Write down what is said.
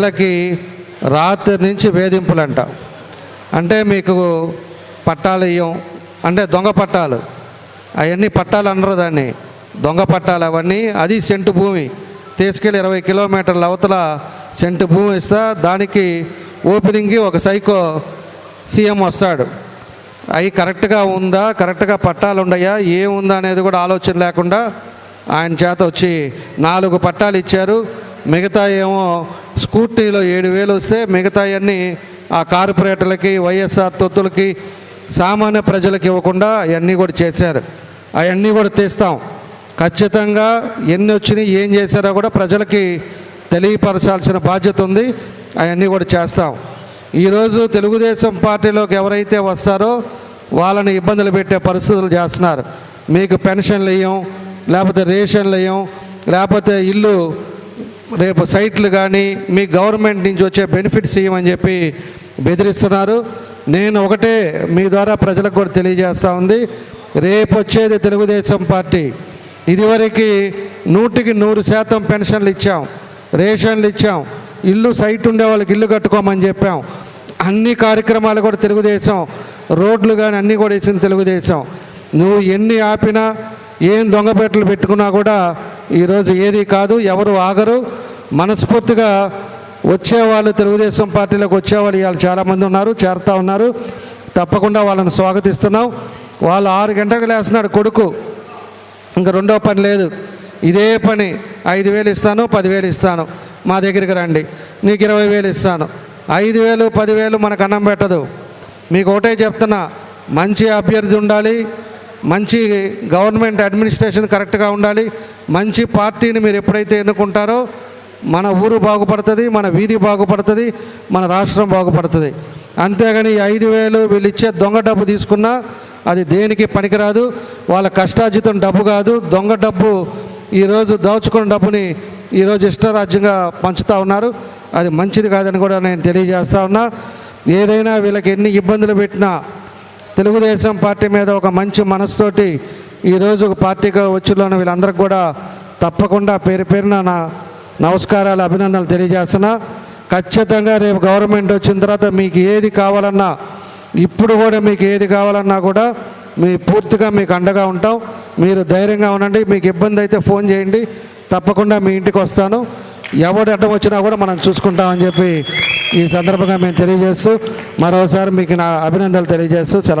వాళ్ళకి రాత్రి నుంచి వేధింపులంట. అంటే మీకు పట్టాలు ఇయ్యం అంటే దొంగ పట్టాలు. అవన్నీ పట్టాలు అనరు దాన్ని. దొంగ పట్టాలు అవన్నీ అది సెంటు భూమి. తీసుకెళ్ళి ఇరవై కిలోమీటర్ల అవతల సెంటు భూమి ఇస్తా దానికి ఓపెనింగ్కి ఒక సైకో సీఎం వస్తాడు. అవి కరెక్ట్గా ఉందా కరెక్ట్గా పట్టాలు ఉన్నాయా ఏముందా అనేది కూడా ఆలోచన లేకుండా ఆయన చేత వచ్చి నాలుగు పట్టాలు ఇచ్చారు. మిగతా ఏమో స్కూటీలో ఏడు వేలు వస్తే మిగతా అన్నీ ఆ కార్పొరేటర్లకి వైఎస్ఆర్ తొత్తులకి సామాన్య ప్రజలకు ఇవ్వకుండా అవన్నీ కూడా చేశారు. అవన్నీ కూడా తీస్తాం. ఖచ్చితంగా ఎన్ని వచ్చినాయి ఏం చేశారో కూడా ప్రజలకి తెలియపరచాల్సిన బాధ్యత ఉంది. అవన్నీ కూడా చేస్తాం. ఈరోజు తెలుగుదేశం పార్టీలోకి ఎవరైతే వస్తారో వాళ్ళని ఇబ్బందులు పెట్టే పరిస్థితులు చేస్తున్నారు. మీకు పెన్షన్లు ఇవ్వం లేకపోతే రేషన్లు ఇవ్వం లేకపోతే ఇల్లు రేపు సైట్లు కానీ మీ గవర్నమెంట్ నుంచి వచ్చే బెనిఫిట్స్ ఇవ్వమని చెప్పి బెదిరిస్తున్నారు. నేను ఒకటే మీ ద్వారా ప్రజలకు కూడా తెలియజేస్తూ ఉంది. రేపు వచ్చేది తెలుగుదేశం పార్టీ. ఇదివరకు నూటికి నూరు శాతం పెన్షన్లు ఇచ్చాం. రేషన్లు ఇచ్చాం. ఇల్లు సైట్ ఉండే వాళ్ళకి ఇల్లు కట్టుకోమని చెప్పాం. అన్ని కార్యక్రమాలు కూడా తెలుగుదేశం. రోడ్లు కానీ అన్నీ కూడా వేసింది తెలుగుదేశం. నువ్వు ఎన్ని ఆపినా ఏం దొంగపేటలు పెట్టుకున్నా కూడా ఈరోజు ఏది కాదు ఎవరు ఆగరు. మనస్ఫూర్తిగా వచ్చేవాళ్ళు తెలుగుదేశం పార్టీలోకి వచ్చేవాళ్ళు ఇవాళ చాలామంది ఉన్నారు చేరుతా ఉన్నారు. తప్పకుండా వాళ్ళని స్వాగతిస్తున్నాం. వాళ్ళు ఆరు గంటలకు లేస్తున్నాడు కొడుకు. ఇంకా రెండో పని లేదు. ఇదే పని. ఐదు వేలు ఇస్తాను పదివేలు ఇస్తాను. మా దగ్గరికి రండి. నీకు ఇరవై వేలు ఇస్తాను. ఐదు వేలు పదివేలు మనకు అన్నం పెట్టదు. మీకు ఒకటే చెప్తున్నా మంచి అభ్యర్థి ఉండాలి. మంచి గవర్నమెంట్ అడ్మినిస్ట్రేషన్ కరెక్ట్గా ఉండాలి. మంచి పార్టీని మీరు ఎప్పుడైతే ఎన్నుకుంటారో మన ఊరు బాగుపడుతుంది మన వీధి బాగుపడుతుంది మన రాష్ట్రం బాగుపడుతుంది. అంతేగాని ఐదు వేలు వీళ్ళు ఇచ్చే దొంగ డబ్బు తీసుకున్నా అది దేనికి పనికిరాదు వాళ్ళ కష్టార్జితం డబ్బు కాదు. దొంగ డబ్బు ఈరోజు దాచుకున్న డబ్బుని ఈరోజు ఇష్టరాజ్యంగా పంచుతూ ఉన్నారు. అది మంచిది కాదని కూడా నేను తెలియజేస్తా ఉన్నా. ఏదైనా వీళ్ళకి ఎన్ని ఇబ్బందులు పెట్టినా తెలుగుదేశం పార్టీ మీద ఒక మంచి మనసుతోటి ఈరోజు పార్టీగా వచ్చిన వీళ్ళందరికీ కూడా తప్పకుండా పేరు పేరున నా నమస్కారాలు అభినందనలు తెలియజేస్తున్నా. ఖచ్చితంగా రేపు గవర్నమెంట్ వచ్చిన తర్వాత మీకు ఏది కావాలన్నా ఇప్పుడు కూడా మీకు ఏది కావాలన్నా కూడా మీ పూర్తిగా మీకు అండగా ఉంటాం. మీరు ధైర్యంగా ఉండండి. మీకు ఇబ్బంది అయితే ఫోన్ చేయండి. తప్పకుండా మీ ఇంటికి వస్తాను. ఎవడు అడ్డం వచ్చినా కూడా మనం చూసుకుంటామని చెప్పి ఈ సందర్భంగా మేము తెలియజేస్తూ మరోసారి మీకు నా అభినందనలు తెలియజేస్తూ సెలవు